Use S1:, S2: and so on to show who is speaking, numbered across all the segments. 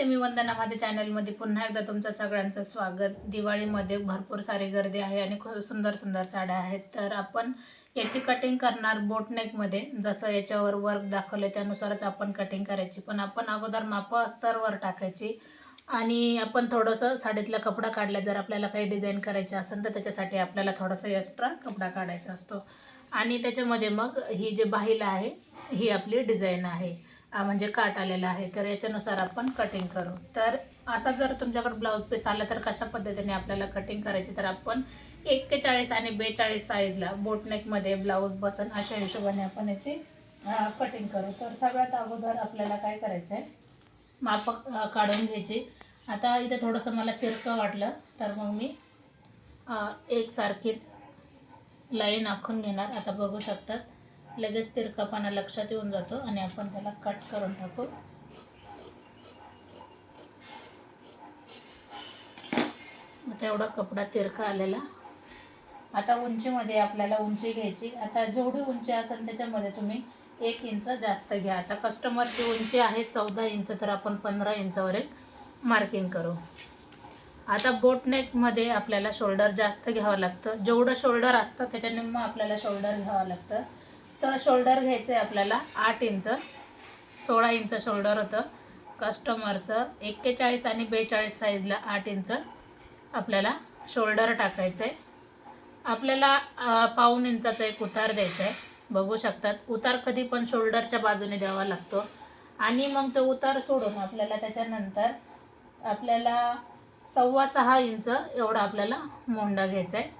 S1: नमस्ते मी वंदना. माझ्या चॅनलमध्ये पुन्हा एकदा तुमचं सगळ्यांचं स्वागत. दिवाळीमध्ये भरपूर सारी गर्दी आहे आणि खूप सुंदर सुंदर साड्या आहेत. तर आपण याची कटिंग करणार बोटनेकमध्ये जसं याच्यावर वर्क दाखवलं त्यानुसारच आपण कटिंग करायची. पण आपण अगोदर मापं अस्तरवर टाकायची. आणि आपण थोडंसं साडीतला कपडा काढला जर आपल्याला काही डिझाईन करायची असेल तर त्याच्यासाठी आपल्याला थोडंसं एक्स्ट्रा कपडा काढायचा असतो. आणि त्याच्यामध्ये मग ही जे बाहीला आहे ही आपली डिझाईन आहे. म्हणजे काट आलेला आहे. तर याच्यानुसार आपण कटिंग करू. तर असा जर तुमच्याकडे ब्लाऊज पीस आला तर कशा पद्धतीने आपल्याला कटिंग करायची? तर आपण एक्केचाळीस आणि बेचाळीस साईजला बोटनेकमध्ये ब्लाऊज बसन अशा हिशोबाने आपण याची कटिंग करू. तर सगळ्यात अगोदर आपल्याला काय करायचं आहे माप काढून घ्यायची. आता इथे थोडंसं मला तिरकं वाटलं तर मग मी एकसारखी लाईन आखून घेणार. आता बघू शकतात. लगेच तिरकापणा लक्षात येऊन जातो आणि आपण त्याला कट करून टाकू. आता एवढा कपडा तिरका आलेला. आता उंचीमध्ये आपल्याला उंची घ्यायची. आता जेवढी उंची असेल त्याच्यामध्ये तुम्ही एक इंच जास्त घ्या. आता कस्टमरची उंची आहे चौदा इंच तर आपण पंधरा इंचावर एक मार्किंग करू. आता बोटनेकमध्ये आपल्याला शोल्डर जास्त घ्यावं लागतं. जेवढं शोल्डर असतं त्याच्या निम्म आपल्याला शोल्डर घ्यावं लागतं. तर शोल्डर घ्यायचं आहे आपल्याला आठ इंच. सोळा इंच शोल्डर होतं. कस्टमरचं एक्केचाळीस आणि बेचाळीस साईजला आठ इंच आपल्याला शोल्डर टाकायचं आहे आपल्याला पाऊन पाऊण इंचाचा एक उतार द्यायचा आहे बघू शकतात. उतार कधी पण शोल्डरच्या बाजूने द्यावा लागतो. आणि मग तो उतार सोडून आपल्याला त्याच्यानंतर आपल्याला सव्वा सहा इंच एवढा आपल्याला मोंडा घ्यायचा आहे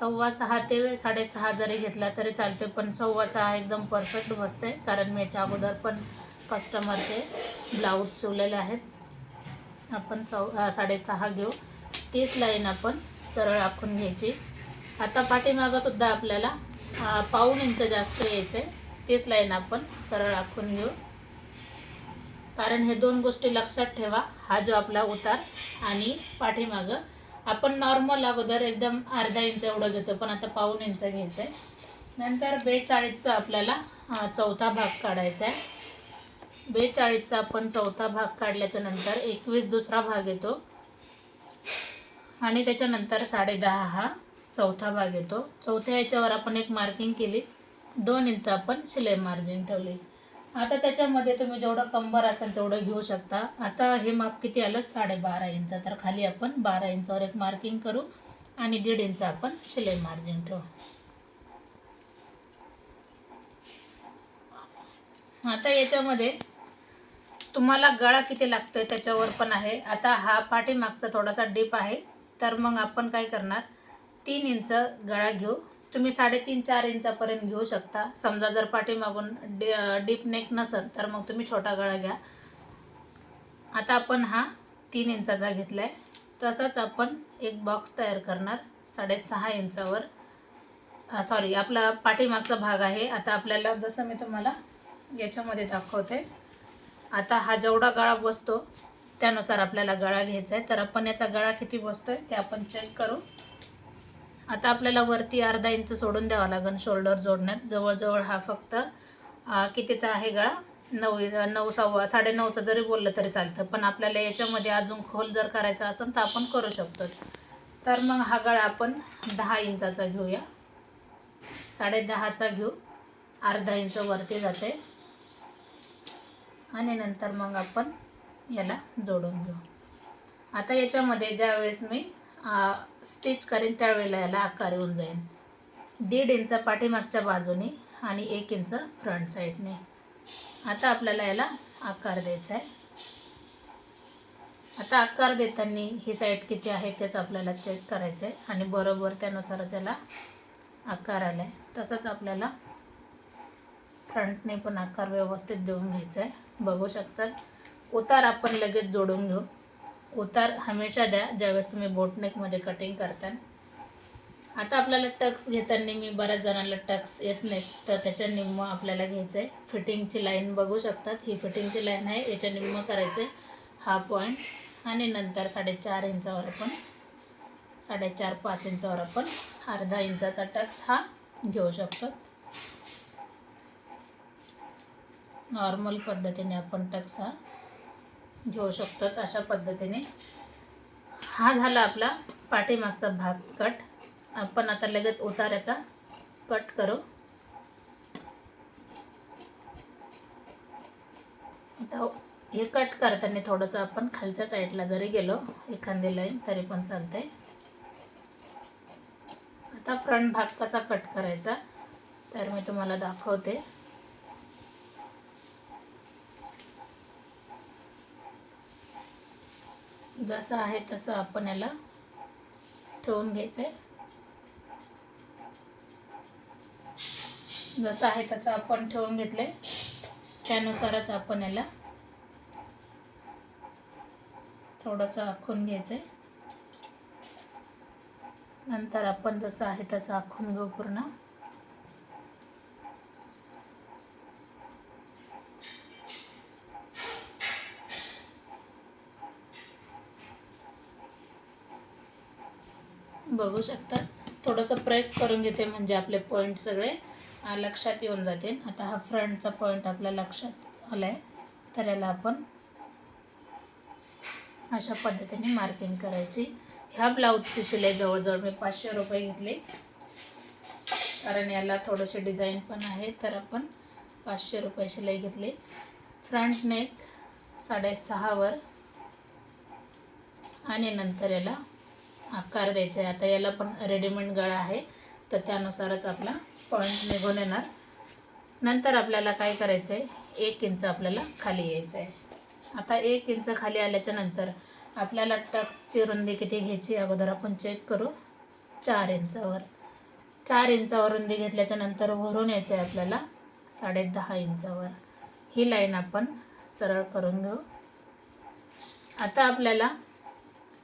S1: सव्वा सहा ते साडेसहा जरी घेतला तरी चालते पण सव्वा सहा एकदम परफेक्ट बसते कारण मी याच्या अगोदर पण कस्टमरचे ब्लाऊज शिवलेले आहेत. आपण सव साडेसहा घेऊ. तीच लाईन आपण सरळ आखून घ्यायची. आता पाठीमागंसुद्धा आपल्याला पाऊण इंच जास्त यायचं आहे तीच लाईन आपण सरळ आखून घेऊ. कारण हे दोन गोष्टी लक्षात ठेवा. हा जो आपला उतार आणि पाठीमागं आपण नॉर्मल अगोदर एकदम अर्धा इंच एवढं घेतो पण आता पाऊण इंच घ्यायचं आहे नंतर बेचाळीसचा आपल्याला चौथा भाग काढायचा आहे. बेचाळीसचा आपण चौथा भाग काढल्याच्या नंतर एकवीस दुसरा भाग येतो. आणि त्याच्यानंतर साडेदहा हा चौथा भाग येतो. चौथ्या याच्यावर आपण एक मार्किंग केली. दोन इंच आपण शिलाई मार्जिन ठेवली. आता त्याच्यामध्ये तुम्ही जेवढं कंबर असेल तेवढं घेऊ शकता. आता हे माप किती आलं? साडेबारा इंच. तर खाली आपण बारा इंचावर एक मार्किंग करू आणि दीड इंच आपण शिलाई मार्जिन ठेवू. आता याच्यामध्ये तुम्हाला गळा किती लागतोय त्याच्यावर पण आहे. आता हा पाठीमागचा थोडासा डीप आहे. तर मग आपण काय करणार? तीन इंच गळा घेऊ. तुम्ही साडेतीन चार इंचापर्यंत घेऊ शकता. समजा जर पाठीमागून डी डीप नेक नसेल तर मग तुम्ही छोटा गळा घ्या. आता आपण हा तीन इंचाचा घेतला आहे तसंच आपण एक बॉक्स तयार करणार साडेसहा इंचावर. सॉरी आपला पाठीमागचा भाग आहे. आता आपल्याला जसं मी तुम्हाला याच्यामध्ये दाखवते. आता हा जेवढा गळा बसतो त्यानुसार आपल्याला गळा घ्यायचा आहे. तर आपण याचा गळा किती बसतो आहे ते आपण चेक करू. आता आपल्याला वरती अर्धा इंच सोडून द्यावा लागेल शोल्डर जोडण्यात. जवळजवळ हा फक्त कितीचा आहे गळा? नऊ नऊ सव्वा साडेनऊचा जरी बोललं तरी चालतं पण आपल्याला याच्यामध्ये अजून खोल जर करायचा असेल तर आपण करू शकतो. तर मग हा गळा आपण दहा इंचाचा घेऊया. साडेदहाचा घेऊ. अर्धा इंच वरती जाते. आणि नंतर मग आपण याला जोडून घेऊ. आता याच्यामध्ये ज्यावेळेस मी स्टिच करेन त्यावेळेला याला आकार येऊन जाईल दीड इंच पाठीमागच्या बाजूने आणि एक इंच फ्रंट साईडने आता आपल्याला याला आकार द्यायचा आहे. आता आकार देताना ही साईड किती आहे तेच आपल्याला चेक करायचं आहे आणि बरोबर त्यानुसारच याला आकार आला आहे तसंच आपल्याला फ्रंटने पण आकार व्यवस्थित देऊन घ्यायचा आहे. बघू शकतात उतार आपण लगेच जोडून घेऊ. उतार हमेशा द्या ज्यावेळेस तुम्ही बोटनेकमध्ये कटिंग करता आता आपल्याला टक्स घेताना मी बऱ्याच जणांना टक्स येत नाहीत तर त्याच्या निम्म आपल्याला घ्यायचं आहे फिटिंगची लाईन बघू शकतात. ही फिटिंगची लाईन आहे याच्या निम्म करायचं आहे हा पॉईंट आणि नंतर साडेचार इंचावर आपण साडेचार पाच इंचावर आपण अर्धा इंचाचा टक्स हा घेऊ शकतो. नॉर्मल पद्धतीने आपण टक्स हा घेऊ शकतात अशा पद्धतीने. हा झाला आपला पाठीमागचा भाग कट. आपण आता लगेच उताराचा कट करू. आता हे कट करताना थोडंसं आपण खालच्या साईडला जरी गेलो एखादी लाईन तरी पण चालते आता फ्रंट भाग कसा कट करायचा तर मी तुम्हाला दाखवते. जसं आहे तसं आपण याला ठेवून घ्यायचं आहे जसं आहे तसं आपण ठेवून घेतले त्यानुसारच आपण याला थोडंसं आखून घ्यायचं आहे नंतर आपण जसं आहे तसं आखून घेऊ पूर्ण. बघू शकता थोडंसं प्रेस करून घेते म्हणजे आपले पॉईंट सगळे. लक्षात येऊन जाते. आता हा फ्रंटचा पॉईंट आपल्या लक्षात आला आहे तर याला आपण अशा पद्धतीने मार्किंग करायची. ह्या ब्लाऊजची शिलाई जवळजवळ मी पाचशे रुपये घेतले. कारण याला थोडंसे डिझाईन पण आहे. तर आपण पाचशे रुपये शिलाई घेतली. फ्रंट नेक साडेसहावर आणि नंतर याला आकार द्यायचा आहे. आता याला पण रेडीमेड गळा आहे. तर त्यानुसारच आपला पॉईंट निघून येणार. नंतर आपल्याला काय करायचं आहे एक इंच आपल्याला खाली यायचं आहे आता एक इंच खाली आल्याच्यानंतर आपल्याला टक्सची रुंदी किती घ्यायची अगोदर आपण चेक करू. चार इंचावर. चार इंचावर रुंदी घेतल्याच्या नंतर वरून यायचं आहे आपल्याला साडे दहा इंचावर. ही लाईन आपण सरळ करून घेऊ. आता आपल्याला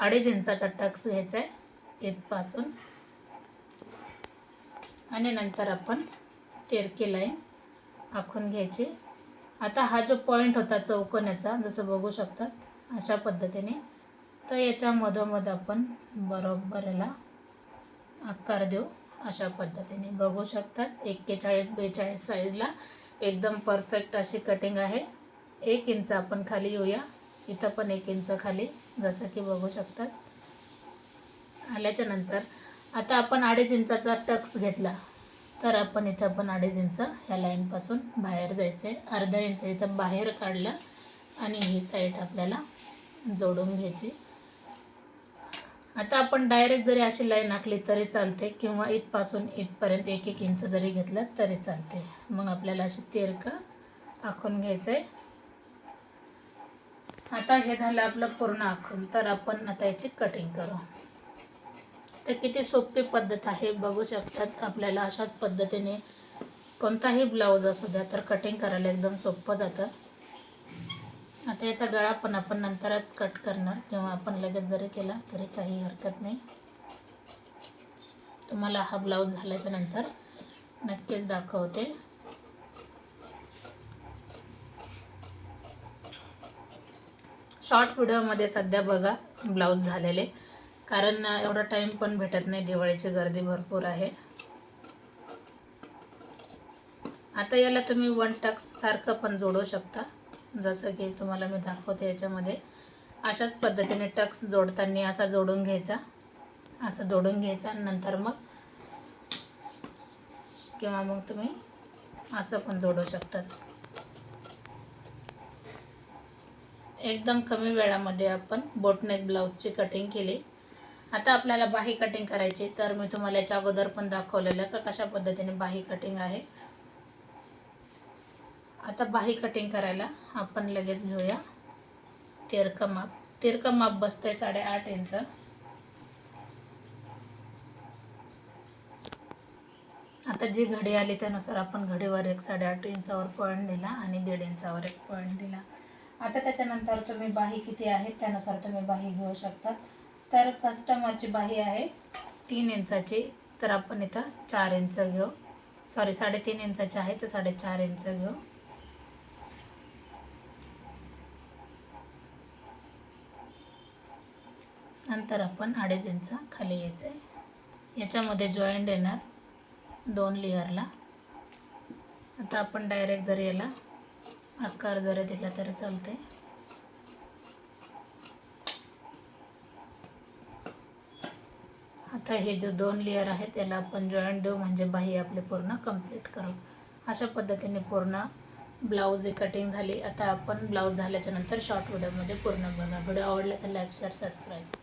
S1: अडीच इंचाचा टक्स घ्यायचा आहे इथपासून. आणि नंतर आपण तिरकी लाईन आखून घ्यायची. आता हा जो पॉईंट होता चौकोनाचा जसं बघू शकतात अशा पद्धतीने. तर याच्या मधोमध आपण बरोबर याला आकार देऊ अशा पद्धतीने. बघू शकतात एक्केचाळीस बेचाळीस साईजला एकदम परफेक्ट अशी कटिंग आहे. एक इंच आपण खाली येऊया. इथं पण एक इंच खाली जसं की बघू शकतात. आल्याच्यानंतर आता आपण अडीच इंचाचा टक्स घेतला तर आपण इथं पण अडीच इंच ह्या लाईनपासून बाहेर जायचं आहे अर्धा इंच इथं बाहेर काढलं आणि ही साईड आपल्याला जोडून घ्यायची. आता आपण डायरेक्ट जरी अशी लाईन आखली तरी चालते किंवा इथपासून इथपर्यंत एक एक इंच जरी घेतलं तरी चालते. मग आपल्याला अशी तिरकं आखून घ्यायचं आहे आता हे झालं आपलं पूर्ण आखून तर आपण आता याची कटिंग करू. तर किती सोपी पद्धत आहे बघू शकतात आपल्याला अशाच पद्धतीने कोणताही ब्लाऊज असू द्या तर कटिंग करायला एकदम सोपं जातं. आता याचा गळा पण आपण नंतरच कट करणार. किंवा आपण लगेच जरी केला तरी काही हरकत नाही. तुम्हाला हा ब्लाऊज झाल्याच्यानंतर नक्कीच दाखवते. शॉर्ट व्हिडिओमध्ये सध्या बघा ब्लाऊज झालेले. कारण एवढा टाईम पण भेटत नाही. दिवाळीची गर्दी भरपूर आहे. आता याला तुम्ही वन टक्स सारखं पण जोडू शकता. जसं की तुम्हाला मी दाखवते याच्यामध्ये. अशाच पद्धतीने टक्स जोडताना असा जोडून घ्यायचा. असं जोडून घ्यायचा नंतर मग किंवा मग तुम्ही असं पण जोडू शकतात. एकदम कमी वेळामध्ये आपण बोटनेक ब्लाऊजची कटिंग केली. आता आपल्याला बाही कटिंग करायची तर मी तुम्हाला याच्या अगोदर पण दाखवलेलं का कशा पद्धतीने बाही कटिंग आहे. आता बाही कटिंग करायला आपण लगेच घेऊया. तिरकं माप. तिरकं माप बसतंय साडेआठ इंच. आता जी घडी आली त्यानुसार आपण घडीवर एक साडेआठ इंचावर पॉईंट दिला आणि दीड इंचावर एक पॉईंट दिला. आता त्याच्यानंतर तुम्ही बाही किती आहे त्यानुसार तुम्ही बाही घेऊ शकता. तर कस्टमरची बाही आहे तीन इंचाची. तर आपण इथं चार इंच घेऊ. सॉरी साडेतीन इंचाची आहे तर साडेचार इंच घेऊ. नंतर आपण अडीच इंच खाली यायचं. आहे याच्यामध्ये जॉईंट येणार दोन लेअरला आता आपण डायरेक्ट जर याला आकार जरा दिला तरी चालतंय. आता हे जे दोन लेअर आहे त्याला आपण जॉईंट देऊ म्हणजे बाही आपले पूर्ण कंप्लीट करू. अशा पद्धतीने पूर्ण ब्लाऊज कटिंग झाली. आता आपण ब्लाऊज झाल्याच्यानंतर शॉर्ट व्हिडिओमध्ये पूर्ण बघा. व्हिडिओ आवडला तर लाईक शेअर सबस्क्राईब